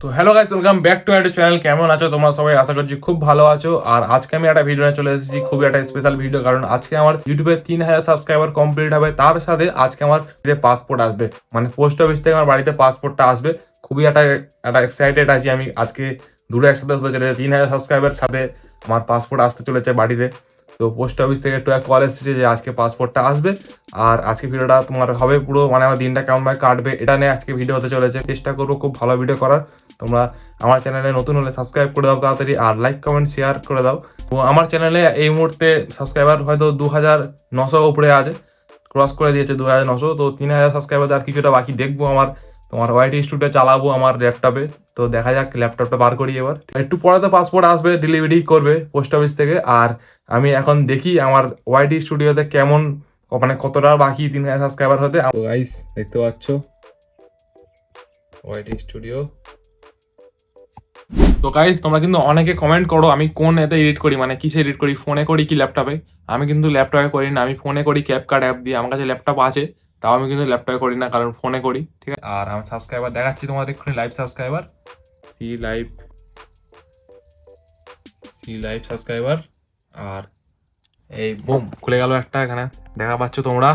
Hello guys welcome back to একটা channel কেমন আছো তোমরা সবাই? আশা করছি খুব ভালো আছো। আর আজকে আমি একটা ভিডিও নিয়ে চলে এসেছি, খুবই একটা স্পেশাল ভিডিও কারণ আজকে আমার ইউটিউবে তিন হাজার সাবস্ক্রাইবার কমপ্লিট হবে। তার সাথে আজকে আমার যে পাসপোর্ট আসবে মানে পোস্ট অফিস থেকে আমার বাড়িতে পাসপোর্টটা আসবে। খুবই একটা একটা এক্সাইটেড আছি আমি আজকে। দুটো একসাথে হতে চলেছে, তিন হাজার সাবস্ক্রাইবার সাথে আমার পাসপোর্ট আসতে চলেছে বাড়িতে। তো পোস্ট অফিস থেকে একটু কল এসেছে যে আজকে পাসপোর্টটা আসবে। আর আজকে ভিডিওটা তোমার হবে পুরো মানে আমার দিনটা কেমনভাবে কাটবে এটা নিয়ে আজকে ভিডিও হতে চলেছে। চেষ্টা করব খুব ভালো ভিডিও করার। তোমরা আমার চ্যানেলে নতুন হলে সাবস্ক্রাইব করে দাও তাড়াতাড়ি আর লাইক কমেন্ট শেয়ার করে দাও। তো আমার চ্যানেলে এই মুহূর্তে সাবস্ক্রাইবার হয়তো দু হাজার নশো উপরে আছে। ক্রস করে দিয়েছে দু হাজার নশো, তো তিন হাজার সাবস্ক্রাইবার আর কিছুটা বাকি দেখব আমার তোমার ওয়াইটি স্টুডিও চালাবো আমার ল্যাপটপে তো দেখা যাক ল্যাপটপটা বার করি এবার। একটু পরে তো পাসপোর্ট আসবে ডেলিভারি করবে পোস্ট অফিস থেকে। আর আমি এখন দেখি আমার ওয়াইটি স্টুডিওতে কেমন মানে কতটা বাকি তিন হাজার সাবস্ক্রাইবার হতে। গাইস দেখতে পাচ্ছ? ওয়াইটি স্টুডিও তো গাইস তোমরা কিন্তু অনেকে কমেন্ট করো আমি কোন এতে এডিট করি মানে কিসে এডিট করি ফোনে করি কি ল্যাপটপে আমি কিন্তু ল্যাপটপে করি না আমি ফোনে করি ক্যাপকার্ট অ্যাপ দিয়ে আমার কাছে ল্যাপটপ আছে। তাও আমি কিন্তু ল্যাপটপে করি না কারণ ফোনে করি ঠিক আছে? আর আমার সাবস্ক্রাইবার দেখাচ্ছি তোমাদের এক্ষুনি live subscriber see live see live subscriber আর এই বুম খুলে গেল একটা এখানে দেখা পাচ্ছ তোমরা।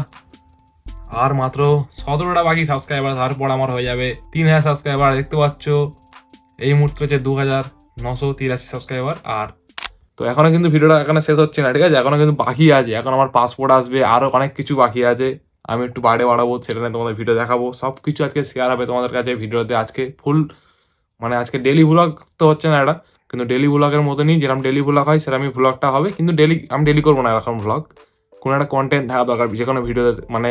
আর মাত্র সতেরোটা বাকি সাবস্ক্রাইবার তারপর আমার হয়ে যাবে তিন হাজার সাবস্ক্রাইবার দেখতে পাচ্ছ? এই মুহূর্তে হচ্ছে দু হাজার নশো তিরাশি সাবস্ক্রাইবার আর তো এখনও কিন্তু ভিডিওটা এখানে শেষ হচ্ছে না ঠিক আছে? এখনও কিন্তু বাকি আছে এখন আমার পাসপোর্ট আসবে আরও অনেক কিছু বাকি আছে। আমি একটু বাড়ে বাড়াবো, সেটা নিয়ে তোমাদের ভিডিও দেখাবো। সব কিছু আজকে শেয়ার হবে তোমাদের কাছে ভিডিওতে আজকে ফুল মানে আজকে ডেলি ব্লগ তো হচ্ছে না এটা, কিন্তু ডেলি ব্লগের মতনই যেরকম ডেলি ব্লগ হয়, সেরকমই ব্লগটা হবে। কিন্তু ডেলি আমি ডেলি করব না এরকম ব্লগ কোনো একটা কন্টেন্ট থাকা দরকার যে কোনো ভিডিওতে মানে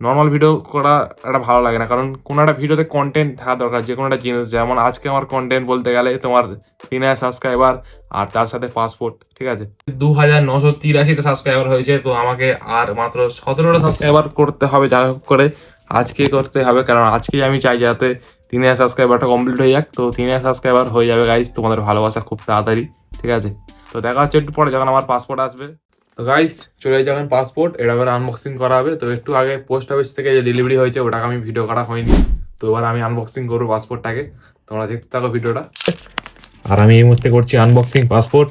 নর্মাল ভিডিও করা একটা ভালো লাগে না, কারণ কোনো একটা ভিডিওতে কন্টেন্ট থাকা দরকার, যে কোনো একটা জিনিস। যেমন আজকে আমার কন্টেন্ট বলতে গেলে তোমার তিন হাজার সাবস্ক্রাইবার আর তার সাথে পাসপোর্ট ঠিক আছে? দু হাজার নশো তিরাশিটা সাবস্ক্রাইবার হয়েছে, তো আমাকে আর মাত্র সতেরোটা সাবস্ক্রাইবার করতে হবে যা হোক করে আজকে করতে হবে, কারণ আজকেই আমি চাই যাতে তিন হাজার সাবস্ক্রাইবারটা কমপ্লিট হয়ে যাক। তো তিন হাজার সাবস্ক্রাইবার হয়ে যাবে গাইজ তোমাদের ভালোবাসা খুব তাড়াতাড়ি, ঠিক আছে? তো দেখা হচ্ছে একটু পরে, যখন আমার পাসপোর্ট আসবে। তো গাইস চলে যাবেন পাসপোর্ট এটা এবার আনবক্সিং করা হবে। তো একটু আগে পোস্ট অফিস থেকে যে ডেলিভারি হয়েছে, ওটাকে আমি ভিডিও করা হয়নি। তো এবার আমি আনবক্সিং করব পাসপোর্টটাকে তোমরা দেখতে থাকো ভিডিওটা আর আমি এই মুহূর্তে করছি আনবক্সিং পাসপোর্ট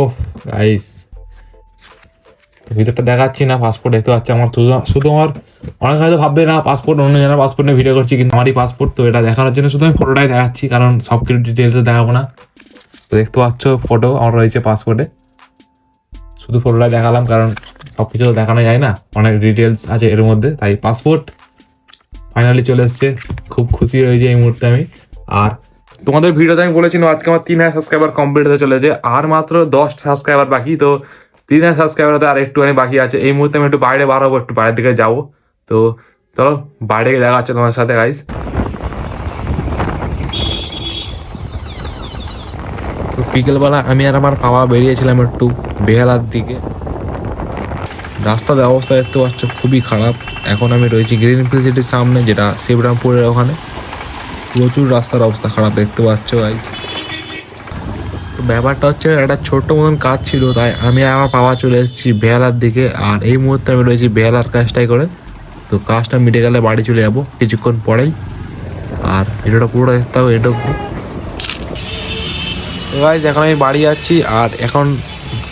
ওফ গাইস ভিতরটা দেখাচ্ছি না পাসপোর্ট দেখতে পাচ্ছি আমার শুধু আমার অনেক হয়তো ভাববে না পাসপোর্ট অন্য জনের পাসপোর্ট নিয়ে ভিডিও করছি কিন্তু আমারই পাসপোর্ট তো এটা দেখানোর জন্য শুধু আমি ফটোটাই দেখাচ্ছি, কারণ সব কিছু ডিটেলসে দেখাবো না। তো দেখতে পাচ্ছ ফটো আমার রয়েছে পাসপোর্টে শুধু ফটোটাই দেখালাম, কারণ সব কিছু দেখানো যায় না, অনেক ডিটেলস আছে এর মধ্যে, তাই পাসপোর্ট ফাইনালি চলে এসছে, খুব খুশি হয়েছে এই মুহূর্তে আমি। আর তোমাদের ভিডিওতে আমি বলেছিলাম আজকে আমার তিন হাজার সাবস্ক্রাইবার কমপ্লিট হতে চলেছে, আর মাত্র দশটা সাবস্ক্রাইবার বাকি, তো তিন হাজার সাবস্ক্রাইবার হতে আর একটুখানি বাকি আছে। এই মুহূর্তে আমি একটু বাইরে বার হব, একটু বাইরের দিকে যাব। তো চলো, বাইরে গিয়ে দেখা হচ্ছে তোমার সাথে গাইস বিকেলবেলা আমি আর আমার বাবা বেরিয়েছিলাম একটু বেহালার দিকে। রাস্তার অবস্থা দেখতে পাচ্ছ, খুবই খারাপ। এখন আমি রয়েছি গ্রিন ফিল্ড সামনে, যেটা শিবরামপুরের ওখানে। প্রচুর রাস্তার অবস্থা খারাপ দেখতে পাচ্ছ গাইস তো ব্যাপারটা হচ্ছে একটা ছোট্ট মতন কাজ ছিল, তাই আমি আমার বাবা চলে এসেছি বেহালার দিকে। আর এই মুহূর্তে আমি রয়েছি বেহালার কাজটাই করে। তো কাজটা মিটে গেলে বাড়ি চলে যাব কিছুক্ষণ পরেই। আর ভিডিওটা পুরো দেখতে হবে এটা গাইজ এখন আমি বাড়ি যাচ্ছি, আর এখন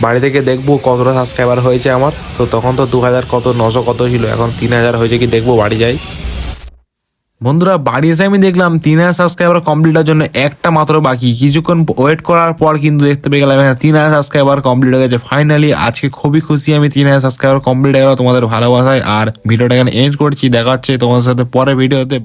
বাড়ি থেকে দেখব কতটা সাবস্ক্রাইবার হয়েছে আমার। তো তখন তো দু হাজার কত, নশো কত ছিল, এখন তিন হাজার হয়েছে কি দেখব, বাড়ি যাই। বন্ধুরা, বাড়ি এসে আমি দেখলাম তিন হাজার সাবস্ক্রাইবার কমপ্লিটের জন্য একটা মাত্র বাকি। কিছুক্ষণ ওয়েট করার পর কিন্তু দেখতে পেয়ে গেলাম এখানে তিন হাজার সাবস্ক্রাইবার কমপ্লিট হয়ে গেছে। ফাইনালি আজকে খুবই খুশি আমি তিন হাজার সাবস্ক্রাইবার কমপ্লিট হয়ে গেল তোমাদের ভালোবাসায়। আর ভিডিওটা এখানে এন্ড করছি, দেখা হচ্ছে তোমাদের সাথে পরে ভিডিওতে